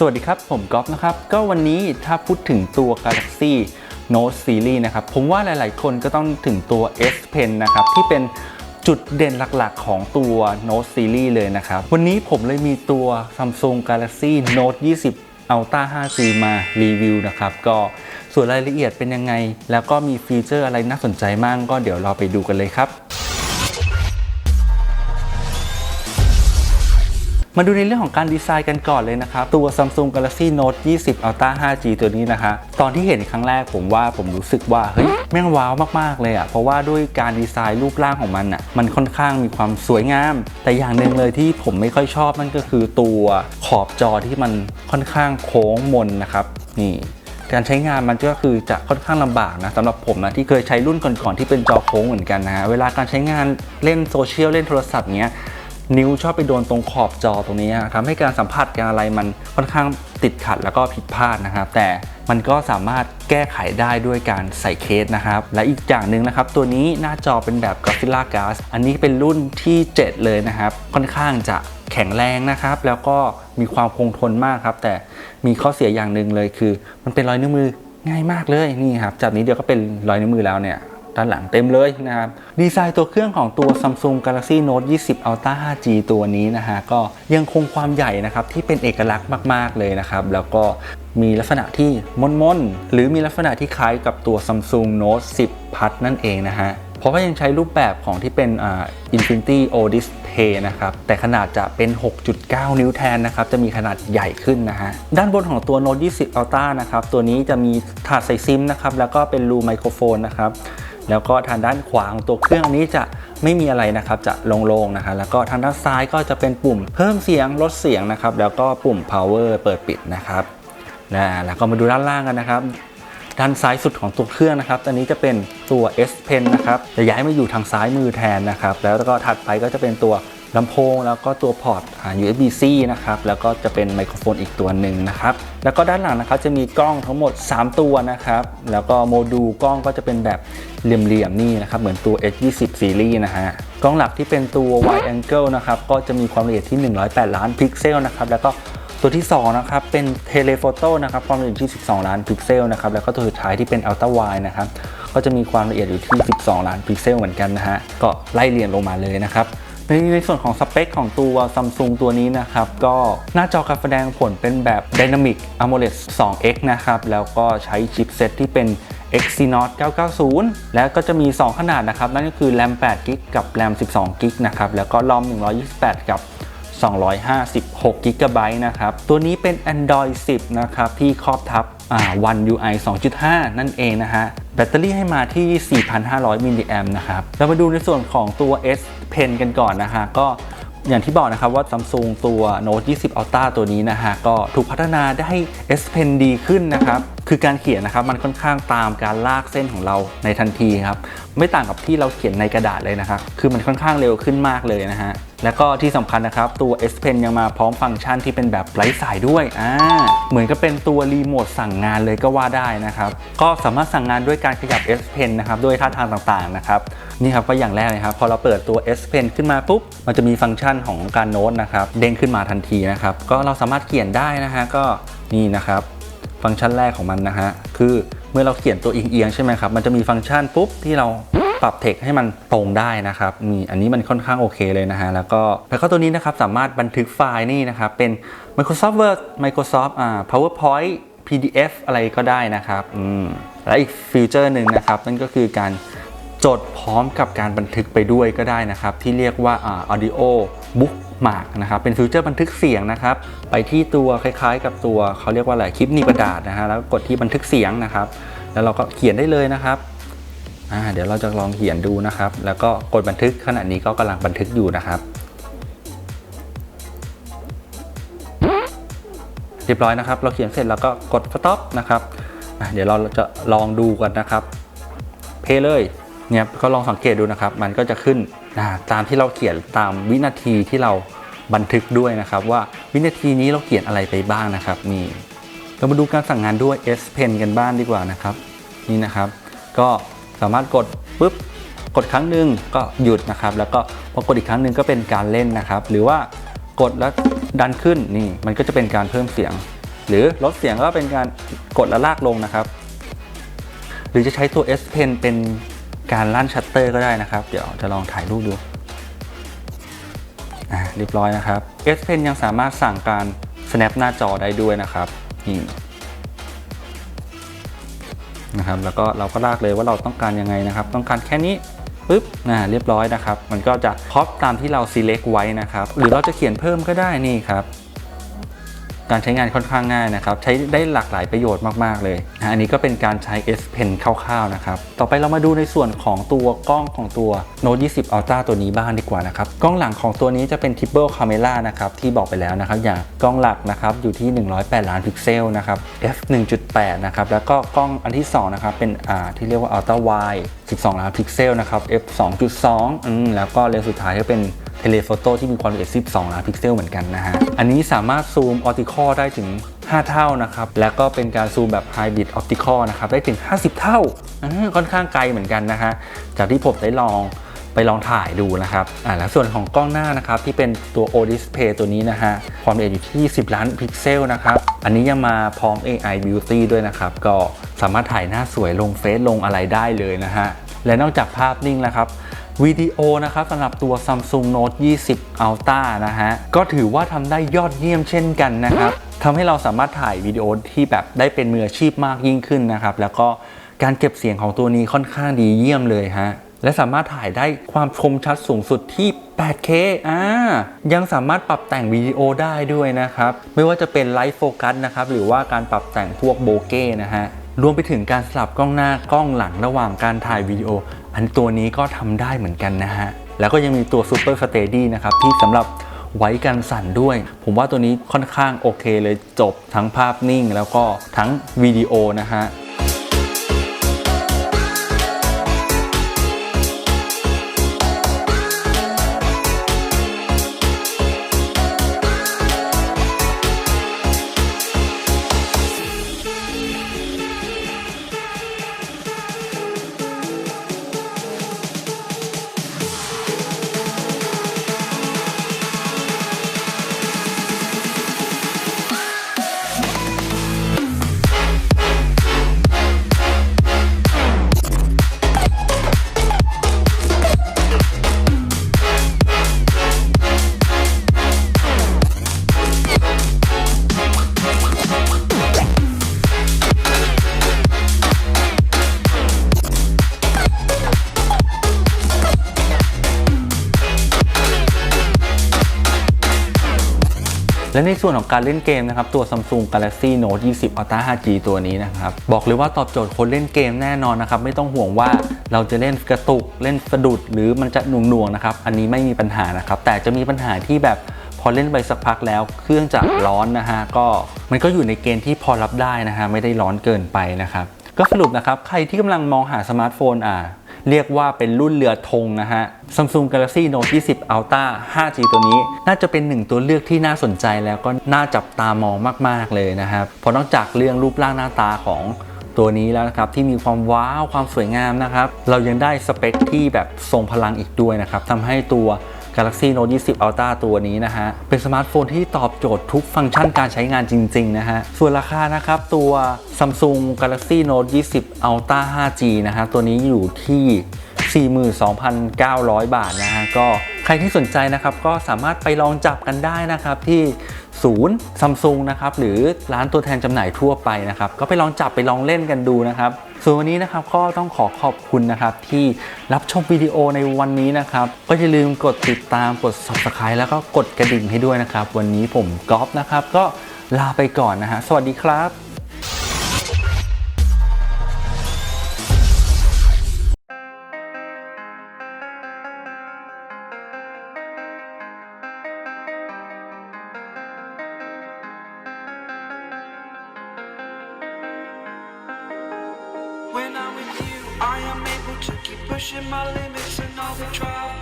สวัสดีครับ ผมก๊อฟนะครับ ก็วันนี้ถ้าพูดถึงตัว Galaxy Note Series นะครับ ผมว่าหลาย ๆ คนก็ต้องถึงตัว S Pen นะครับ ที่เป็นจุดเด่นหลัก ๆ ของตัว Note Series เลยนะครับ วันนี้ผมเลยมีตัว Samsung Galaxy Note 20 Ultra 5G มารีวิวนะครับ ก็ส่วนรายละเอียดเป็นยังไง แล้วก็มีฟีเจอร์อะไรน่าสนใจมากก็เดี๋ยวเราไปดูกันเลยครับ มาดูในเรื่องของการดีไซน์กันก่อนเลยนะครับ ตัว Samsung Galaxy Note 20 Ultra 5G ตัวนี้นะคะ ตอนที่เห็นครั้งแรกผมว่าผมรู้สึกว่า เฮ้ย แม่งว้าวมาก ๆ เลยอะ่ะ เพราะว่าด้วยการดีไซน์รูปร่างของมันอะ่ะ มันค่อนข้างมีความสวยงาม แต่อย่างหนึ่งเลยที่ผมไม่ค่อยชอบนั่นก็คือตัวขอบจอที่มันค่อนข้างโค้งมนนะครับ นี่การใช้งานมันก็คือจะค่อนข้างลำบากนะสำหรับผมนะที่เคยใช้รุ่นก่อนๆที่เป็นจอโค้งเหมือนกันนะฮะเวลาการใช้งานเล่นโซเชียลเล่นโทรศัพท์เงี้ย นิ้วชอบไปโดนตรงขอบจอตรงนี้ฮะทำให้การสัมผัสการอะไรมันค่อนข้างติดขัดแล้วก็ผิดพลาดนะครับ แต่มันก็สามารถแก้ไขได้ด้วยการใส่เคสนะครับ และอีกอย่างหนึ่งนะครับ ตัวนี้หน้าจอเป็นแบบ Gorilla Glass อันนี้เป็นรุ่นที่ 7 เลยนะครับ ค่อนข้างจะแข็งแรงนะครับ แล้วก็มีความคงทนมากครับ แต่มีข้อเสียอย่างหนึ่งเลยคือ มันเป็นรอยนิ้วมือง่ายมากเลยนี่ครับจากนี้เดียวก็เป็นรอยนิ้วมือแล้วเนี่ย ด้านหลังเต็มเลยนะครับ ดีไซน์ตัวเครื่องของตัว Samsung Galaxy Note 20 Ultra 5G ตัวนี้นะฮะก็ยังคงความใหญ่นะครับที่เป็นเอกลักษณ์มากๆเลยนะครับ แล้วก็มีลักษณะที่มนๆหรือมีลักษณะที่คล้ายกับตัว Samsung Note 10 Plus นั่นเองนะฮะเพราะว่ายังใช้รูปแบบของที่เป็นอ่า Infinity O Display นะครับ แต่ขนาดจะเป็น 6.9 นิ้วแทนนะครับ จะมีขนาดใหญ่ขึ้นนะฮะ ด้านบนของตัว Note 20 Ultra นะครับ ตัวนี้จะมีถาดใส่ซิมนะครับ แล้วก็เป็นรูไมโครโฟนนะครับ แล้วก็ทางด้านขวาของตัวเครื่องอันนี้จะไม่มีอะไรนะครับจะโล่งๆนะฮะแล้วก็ทางด้านซ้ายก็จะเป็นปุ่มเพิ่มเสียงลดเสียงนะครับแล้วก็ปุ่ม power เปิดปิดนะครับนะแล้วก็มาดูด้านล่างกันนะครับด้านซ้ายสุดของตัวเครื่องนะครับอันนี้จะเป็นตัว S Pen นะครับจะย้ายมาอยู่ทางซ้ายมือแทนนะครับ แล้วก็ถัดไปก็จะเป็นตัว ลำโพงแล้วก็ตัวพอร์ตอ่า USB-C นะครับ แล้วก็จะเป็นไมโครโฟนอีกตัวหนึ่งนะครับ แล้วก็ด้านหลังนะครับจะมีกล้องทั้งหมด 3 ตัวนะครับ แล้วก็โมดูลกล้องก็จะเป็นแบบเหลี่ยมๆนี่นะครับ เหมือนตัว H20 Series นะฮะ กล้องหลักที่เป็นตัว Wide Angle นะครับ ก็จะมีความละเอียดที่ 108 ล้านพิกเซลนะครับ แล้วก็ตัวที่ 2 นะครับ เป็นเทเลโฟโต้นะครับ ความละเอียดที่ 12 ล้านพิกเซลนะครับ แล้วก็ตัวสุดท้ายที่เป็นอัลตร้าไวนะครับ ก็จะมีความละเอียดอยู่ที่ 12 ล้านพิกเซลเหมือนกันนะฮะ ก็ไล่เรียงลงมาเลยนะครับ ในส่วนของสเปคของตัว Samsung ตัวนี้นะครับ ก็หน้าจอการแสดงผลเป็นแบบ Dynamic AMOLED 2X นะครับ แล้วก็ใช้ชิปเซตที่เป็น Exynos 990 แล้วก็จะมี 2 ขนาดนะครับ นั่นก็คือ RAM 8 g b กับ RAM 12 g b นะครับ แล้วก็ ROM 128 กับ 256 g b นะครับ ตัวนี้เป็น Android 10 นะครับ ที่ครอบทับอ่า One UI 2.5 นั่นเองนะฮะ แบตเตอรี่ให้มาที่ 4,500 มิลลิแอมนะครับ เรามาดูในส่วนของตัว S Pen กันก่อนนะฮะ ก็อย่างที่บอกนะครับว่า Samsung ตัว Note 20 Ultra ตัวนี้นะฮะ ก็ถูกพัฒนาได้ให้ S Pen ดีขึ้นนะครับ คือการเขียนนะครับมันค่อนข้างตามการลากเส้นของเราในทันทีครับไม่ต่างกับที่เราเขียนในกระดาษเลยนะครับ คือมันค่อนข้างเร็วขึ้นมากเลยนะฮะแล้วก็ที่สำคัญนะครับตัว S Pen ยังมาพร้อมฟังก์ชันที่เป็นแบบไร้สายด้วยอ่าเหมือนกับเป็นตัวรีโมทสั่งงานเลยก็ว่าได้นะครับ ก็สามารถสั่งงานด้วยการขยับ S Pen นะครับด้วยท่าทางต่างๆนะครับนี่ครับก็อย่างแรกเลยครับพอเราเปิดตัว S Pen ขึ้นมาปุ๊บมันจะมีฟังก์ชันของการโน้ตนะครับเด้งขึ้นมาทันทีนะครับก็เราสามารถเขียนได้นะฮะก็นี่นะครับ ฟังก์ชันแรกของมันนะฮะ คือเมื่อเราเขียนตัวเอียงๆใช่ไหมครับ มันจะมีฟังก์ชันปุ๊บที่เราปรับเทคให้มันตรงได้นะครับนี่อันนี้มันค่อนข้างโอเคเลยนะฮะ แล้วก็แล้วก็ตัวนี้นะครับสามารถบันทึกไฟล์นี่นะครับ เป็น Microsoft Word Microsoft อ่า PowerPoint PDF อะไรก็ได้นะครับอืมและอีกฟีเจอร์หนึ่งนะครับ นั่นก็คือการจดพร้อมกับการบันทึกไปด้วยก็ได้นะครับ ที่เรียกว่าอ่า Audio Book หมากนะครับ เป็นฟิวเจอร์บันทึกเสียงนะครับ ไปที่ตัวคล้ายๆ กับตัวเขาเรียกว่าอะไรคลิปนีกระดาษนะฮะแล้วกดที่บันทึกเสียงนะครับ แล้วเราก็เขียนได้เลยนะครับเดี๋ยวเราจะลองเขียนดูนะครับ แล้วก็กดบันทึกขณะนี้ก็กำลังบันทึกอยู่นะครับ เรียบร้อยนะครับ เราเขียนเสร็จแล้วก็กด stop นะครับเดี๋ยวเราจะลองดูกันนะครับ เพย์เลยเนี่ยก็ลองสังเกตดูนะครับ มันก็จะขึ้น นะตามที่เราเขียนตามวินาทีที่เราบันทึกด้วยนะครับ ว่าวินาทีนี้เราเขียนอะไรไปบ้างนะครับนี่เรามาดูการสั่งงานด้วย S Pen กันบ้างดีกว่านะครับ นี่นะครับ ก็สามารถกดปุ๊บกดครั้งหนึ่งก็หยุดนะครับ แล้วก็พอกดอีกครั้งหนึ่งก็เป็นการเล่นนะครับ หรือว่ากดแล้วดันขึ้นนี่มันก็จะเป็นการเพิ่มเสียง หรือลดเสียงก็เป็นการกดและลากลงนะครับ หรือจะใช้ตัว S Pen เป็น การลั่นชัตเตอร์ก็ได้นะครับ เดี๋ยวจะลองถ่ายรูปดูอ่าเรียบร้อยนะครับ S Pen ยังสามารถสั่งการ snap หน้าจอได้ด้วยนะครับนี่นะครับแล้วก็เราก็ลากเลยว่าเราต้องการยังไงนะครับ ต้องการแค่นี้ปึ๊บนะเรียบร้อยนะครับ มันก็จะพอปตามที่เรา select ไว้นะครับ หรือเราจะเขียนเพิ่มก็ได้นี่ครับ การใช้งานค่อนข้างง่ายนะครับ ใช้ได้หลากหลายประโยชน์มากๆเลยนะอันนี้ก็เป็นการใช้ S Pen คร่าวๆนะครับ ต่อไปเรามาดูในส่วนของตัวกล้องของตัว Note 20 Ultra ตัวนี้บ้างดีกว่านะครับ กล้องหลังของตัวนี้จะเป็น Triple Camera นะครับ ที่บอกไปแล้วนะครับ อย่างกล้องหลักนะครับอยู่ที่ 108 ล้านพิกเซลนะครับ f 1.8 นะครับ แล้วก็กล้องอันที่2นะครับเป็นอ่าที่เรียกว่า Ultra Wide 12 ล้านพิกเซลนะครับ f 2.2อืมแล้วก็เลนส์สุดท้ายก็เป็น เทเลโฟโต้ที่มีความละเอียด 12 ล้านพิกเซลเหมือนกันนะฮะ อันนี้สามารถซูมออติคอได้ถึง 5 เท่านะครับ แล้วก็เป็นการซูมแบบไฮบริดออปติคอนะครับ ได้ถึง 50 เท่าอ่า ค่อนข้างไกลเหมือนกันนะฮะ จากที่ผมได้ลองไปลองถ่ายดูนะครับ อ่าแล้วส่วนของกล้องหน้านะครับ ที่เป็นตัว O Display ตัวนี้นะฮะ ความละเอียดอยู่ที่ 10 ล้านพิกเซลนะครับ อันนี้ยังมาพร้อม AI Beauty ด้วยนะครับ ก็สามารถถ่ายหน้าสวยลงเฟซลงอะไรได้เลยนะฮะ และนอกจากภาพนิ่งแล้วครับ วิดีโอนะครับสำหรับตัว Samsung Note 20 Ultra นะฮะ ก็ถือว่าทำได้ยอดเยี่ยมเช่นกันนะครับทำให้เราสามารถถ่ายวิดีโอที่แบบได้เป็นมืออาชีพมากยิ่งขึ้นนะครับ แล้วก็การเก็บเสียงของตัวนี้ค่อนข้างดีเยี่ยมเลยฮะและสามารถถ่ายได้ความคมชัดสูงสุดที่ 8K อ่า ยังสามารถปรับแต่งวิดีโอได้ด้วยนะครับ ไม่ว่าจะเป็นไลฟ์โฟกัสนะครับ หรือว่าการปรับแต่งพวกโบเก้นะฮะ รวมไปถึงการสลับกล้องหน้ากล้องหลังระหว่างการถ่ายวิดีโอ อันตัวนี้ก็ทำได้เหมือนกันนะฮะ แล้วก็ยังมีตัว Super Steady นะครับ ที่สำหรับไว้กันสั่นด้วย ผมว่าตัวนี้ค่อนข้างโอเคเลยจบทั้งภาพนิ่ง แล้วก็ทั้งวิดีโอนะฮะ และในส่วนของการเล่นเกมนะครับตัว Samsung Galaxy Note 20 Ultra 5G ตัวนี้นะครับบอกเลยว่าตอบโจทย์คนเล่นเกมแน่นอนนะครับไม่ต้องห่วงว่าเราจะเล่นกระตุกเล่นสะดุดหรือมันจะหน่วงๆนะครับอันนี้ไม่มีปัญหานะครับแต่จะมีปัญหาที่แบบพอเล่นไปสักพักแล้วเครื่องจะร้อนนะฮะก็มันก็อยู่ในเกณฑ์ที่พอรับได้นะฮะไม่ได้ร้อนเกินไปนะครับก็สรุปนะครับใครที่กำลังมองหาสมาร์ทโฟนอ่า เรียกว่าเป็นรุ่นเรือธงนะฮะ Samsung Galaxy Note 20 Ultra 5G ตัวนี้ น่าจะเป็นหนึ่งตัวเลือกที่น่าสนใจแล้วก็น่าจับตามองมาก ๆ เลยนะครับเพราะนอกจากเรื่องรูปร่างหน้าตาของตัวนี้แล้วนะครับที่มีความว้าวความสวยงามนะครับ เรายังได้สเปคที่แบบทรงพลังอีกด้วยนะครับทำให้ตัว Galaxy Note 20 Ultra ตัวนี้นะฮะ เป็นสมาร์ทโฟนที่ตอบโจทย์ทุกฟังก์ชันการใช้งานจริง ๆ นะฮะ ส่วนราคานะครับ ตัว Samsung Galaxy Note 20 Ultra 5G นะฮะ ตัวนี้อยู่ที่ 42,900 บาทนะฮะ ก็ใครที่สนใจนะครับ ก็สามารถไปลองจับกันได้นะครับที่ศูนย์ซัมซุงนะครับ หรือร้านตัวแทนจำหน่ายทั่วไปนะครับ ก็ไปลองจับไปลองเล่นกันดูนะครับ ส่วนวันนี้นะครับก็ต้องขอขอบคุณนะครับที่รับชมวิดีโอในวันนี้นะครับก็อย่าลืมกดติดตามกด subscribe แล้วก็กดกระดิ่งให้ด้วยนะครับ วันนี้ผมก๊อฟนะครับก็ลาไปก่อนนะฮะสวัสดีครับ keep pushing my limits and all the trials